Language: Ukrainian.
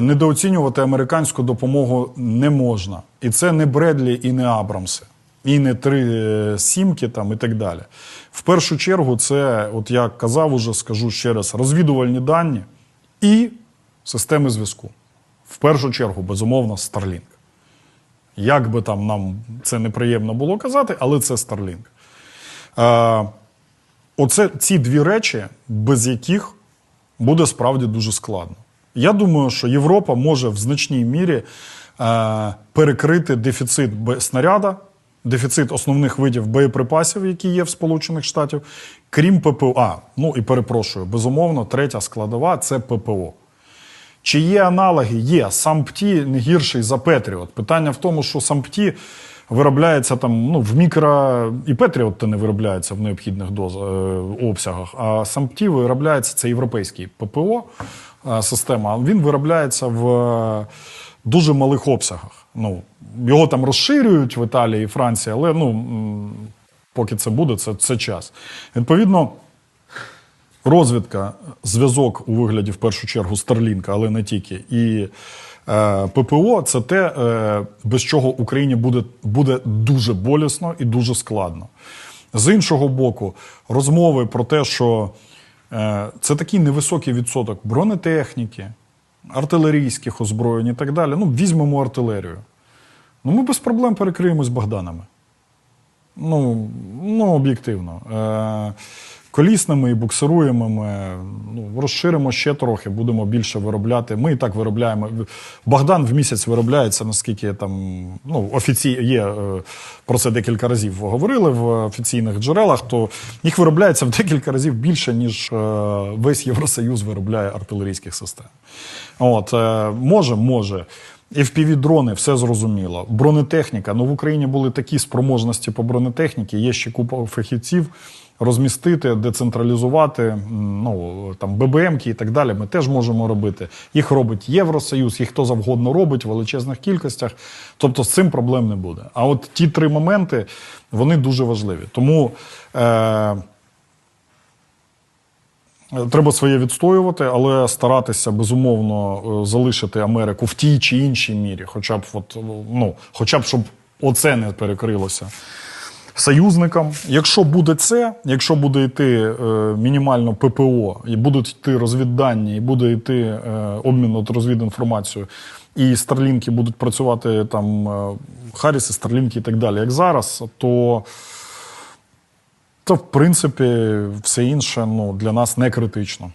Недооцінювати американську допомогу не можна. І це не Бредлі і не Абрамси, і не три е, сімки там і так далі. В першу чергу, це, от я казав уже, скажу ще раз, розвідувальні дані і системи зв'язку. В першу чергу, безумовно, Starlink. Як би там нам це неприємно було казати, але це Starlink. Е, оце ці дві речі, без яких буде справді дуже складно. Я думаю, що Європа може в значній мірі е, перекрити дефіцит снаряда, дефіцит основних видів боєприпасів, які є в Сполучених Штатів, крім ППО. А, ну і перепрошую, безумовно, третя складова це ППО. Чи є аналоги? Є. Сампті не гірший за Петріот. Питання в тому, що Сампті виробляється там ну, в мікро. І Петріот не виробляється в необхідних доз, е, обсягах. А Сампті виробляється це європейський ППО система. Він виробляється в е, дуже малих обсягах. Ну, його там розширюють в Італії і Франції, але ну, поки це буде, це, це час. Відповідно. Розвідка, зв'язок у вигляді в першу чергу Старлінка, але не тільки, і е, ППО це те, е, без чого Україні буде, буде дуже болісно і дуже складно. З іншого боку, розмови про те, що е, це такий невисокий відсоток бронетехніки, артилерійських озброєнь і так далі. Ну, візьмемо артилерію. Ну, ми без проблем перекриємось Богданами. Ну, ну об'єктивно. Е, колісними і буксируємими ну, розширимо ще трохи, будемо більше виробляти. Ми і так виробляємо. Богдан в місяць виробляється, наскільки там ну, офіці... є е, про це декілька разів говорили в офіційних джерелах, то їх виробляється в декілька разів більше, ніж е, весь Євросоюз виробляє артилерійських систем. От, е, може, може. FPV-дрони, все зрозуміло. Бронетехніка. Ну в Україні були такі спроможності по бронетехніці. Є ще купа фахівців. Розмістити, децентралізувати, ну там ББМки і так далі. Ми теж можемо робити. Їх робить Євросоюз, їх хто завгодно робить в величезних кількостях. Тобто з цим проблем не буде. А от ті три моменти вони дуже важливі. Тому е, Треба своє відстоювати, але старатися безумовно е, залишити Америку в тій чи іншій мірі, хоча б от, ну, хоча б щоб оце не перекрилося союзникам. Якщо буде це, якщо буде йти е, мінімально ППО, і будуть йти розвіддані, і буде йти е, обмін от розвідінформацією, і старлінки будуть працювати там е, Харріси, старлінки і так далі, як зараз, то. То, в принципі, все інше ну, для нас не критично.